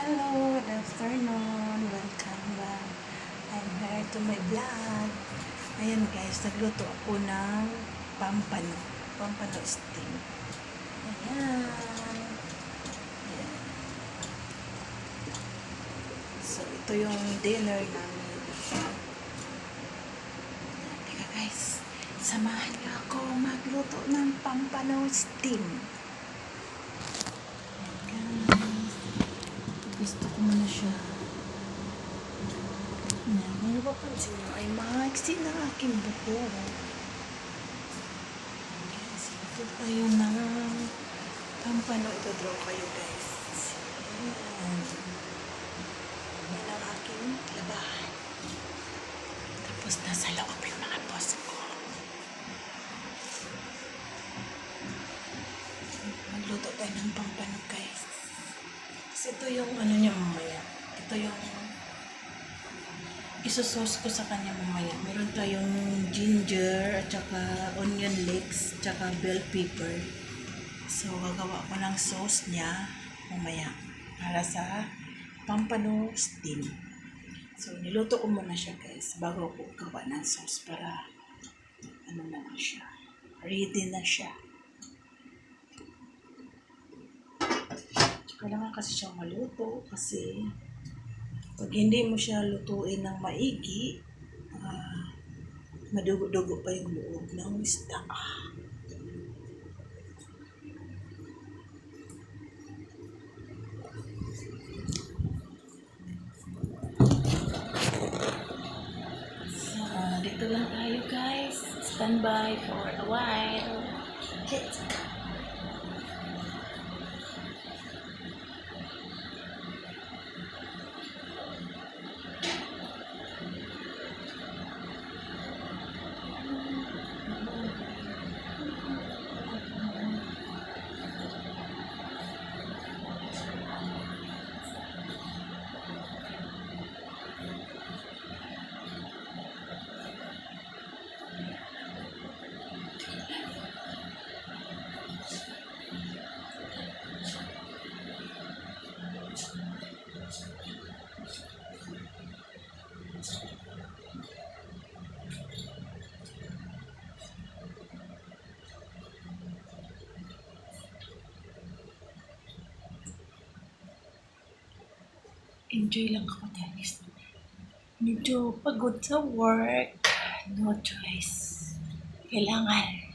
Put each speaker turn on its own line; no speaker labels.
Hello, good afternoon. Welcome back. I'm here to my vlog. Ayan guys, nagluto ako ng pampano. Pampano steam. Ayan. Ayan. So, ito yung dinner namin. Teka guys, samahan niyo ako magluto ng pampano steam. Gusto ko muna siya. Yan, kung napapansin nyo ay maiksi na aking buko. Yes, ito tayo na pampano. Ito draw kayo guys. Yan. Yan ang aking labahan. Tapos nasa loob Kasi ito yung ano niya mamaya. Ito yung isosauce ko sa kanya mamaya. Meron tayong ginger, at saka onion leeks, at saka bell pepper. So, gagawa ko ng sauce niya mamaya para sa pampano steam. So, niluto ko muna siya guys bago ko gawa ng sauce para ano na siya. Ready na siya. Kailangan kasi siyang maluto kasi pag hindi mo siya lutuin ng maigi, ah, madugo-dugo pa yung loob ng isda. So, dito lang tayo guys. Stand by for a while. Let's. Enjoy lang ako guys. Medyo pagod sa work. No choice. Kailangan